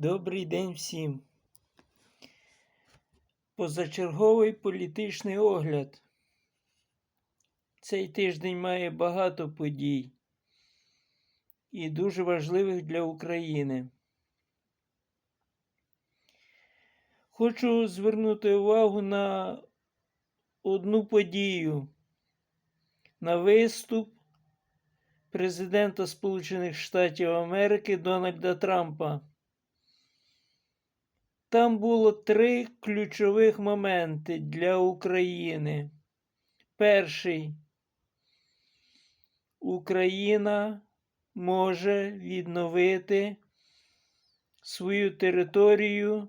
Добрий день всім. Позачерговий політичний огляд. Цей тиждень має багато подій і дуже важливих для України. Хочу звернути увагу на одну подію, на виступ президента Сполучених Штатів Америки Дональда Трампа. Там було три ключових моменти для України. Перший Україна може відновити свою територію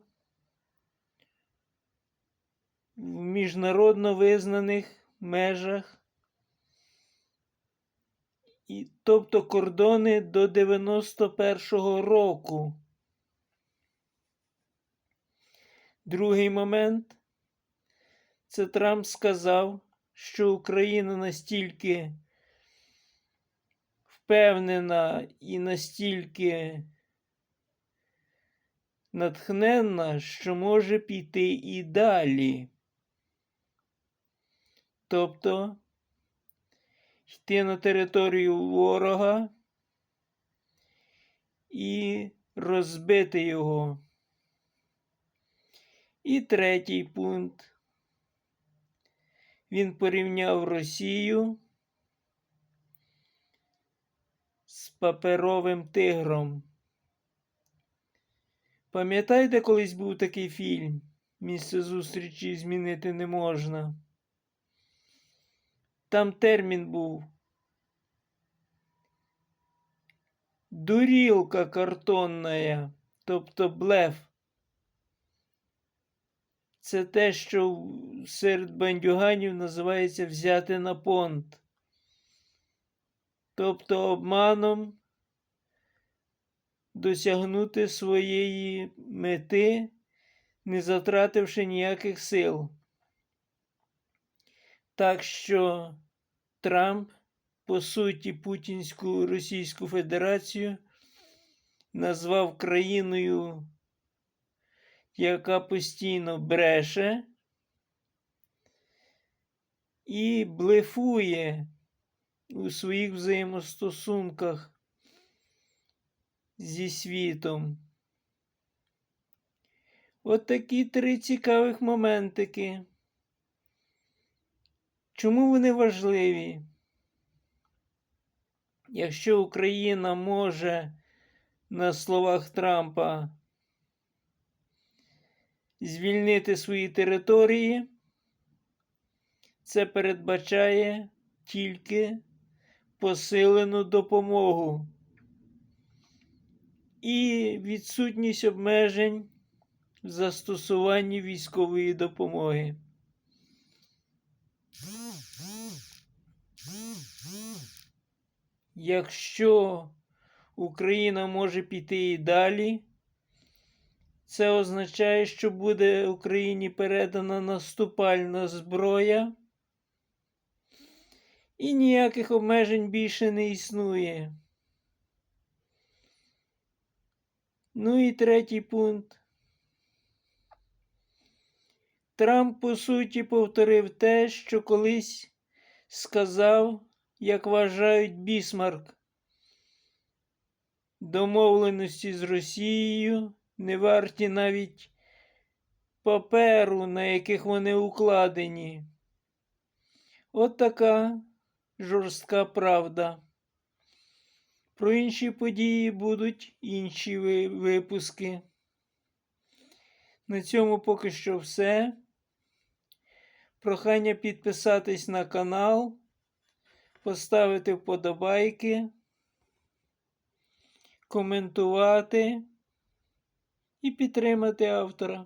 в міжнародно визнаних межах, і, тобто кордони до 91-го року. Другий момент це Трамп сказав, що Україна настільки впевнена і настільки натхненна, що може піти і далі. Тобто йти на територію ворога і розбити його. І третій пункт. Він порівняв Росію з паперовим тигром. Пам'ятаєте, колись був такий фільм? Місце зустрічі змінити не можна. Там термін був. Дурілка картонна, тобто блеф. Це те, що серед бандюганів називається взяти на понт. Тобто обманом досягнути своєї мети, не затративши ніяких сил. Так що Трамп, по суті, Путінську Російську Федерацію назвав країною яка постійно бреше і блефує у своїх взаємостосунках зі світом. От такі три цікавих моментики. Чому вони важливі? Якщо Україна може на словах Трампа звільнити свої території, це передбачає тільки посилену допомогу і відсутність обмежень в застосуванні військової допомоги. Якщо Україна може піти і далі, це означає, що буде Україні передана наступальна зброя, і ніяких обмежень більше не існує. Ну і третій пункт. Трамп, по суті, повторив те, що колись сказав, як вважають Бісмарк, домовленості з Росією не варті навіть паперу, на яких вони укладені. От така жорстка правда. Про інші події будуть інші випуски. На цьому поки що все. Прохання підписатись на канал, поставити вподобайки, коментувати і підтримати автора.